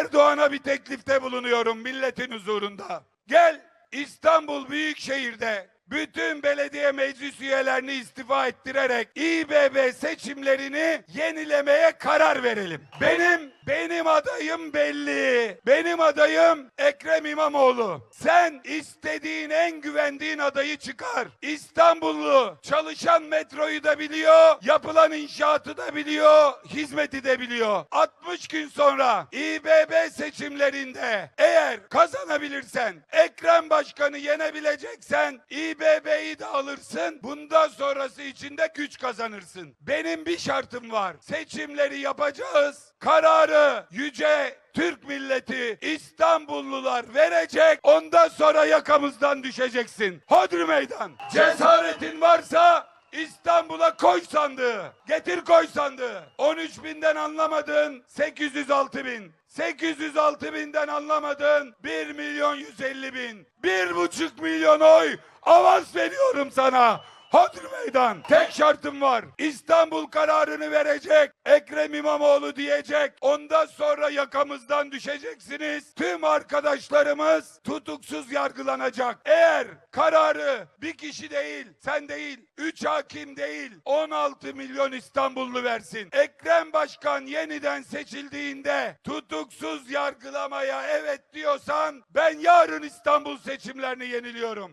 Erdoğan'a bir teklifte bulunuyorum milletin huzurunda. Gel İstanbul Büyükşehir'de bütün belediye meclis üyelerini istifa ettirerek İBB seçimlerini yenilemeye karar verelim. Benim benim adayım belli. Benim adayım Ekrem İmamoğlu. Sen istediğin en güvendiğin adayı çıkar. İstanbullu çalışan metroyu da biliyor, yapılan inşaatı da biliyor, hizmeti de biliyor. 60 gün sonra İBB seçimlerinde eğer kazanabilirsen, Ekrem Başkan'ı yenebileceksen İBB'yi de alırsın. Bundan sonrası için de güç kazanırsın. Benim bir şartım var. Seçimleri yapacağız. Kararı yüce Türk milleti İstanbullular verecek. Ondan sonra yakamızdan düşeceksin. Hodri meydan. Cesaretin varsa İstanbul'a koy sandığı. Getir koy sandığı. 13 binden anlamadın 806 bin. 806 binden anlamadın 1 milyon 150 bin. 1,5 milyon oy avans veriyorum sana. Hodri meydan. Tek şartım var. İstanbul kararını verecek. Ekrem İmamoğlu diyecek. Ondan sonra yakamızdan düşeceksiniz. Tüm arkadaşlarımız tutuksuz yargılanacak. Eğer kararı bir kişi değil, sen değil, 3 hakim değil, 16 milyon İstanbullu versin. Ekrem Başkan yeniden seçildiğinde tutuksuz yargılamaya evet diyorsan ben yarın İstanbul seçimlerini yeniliyorum.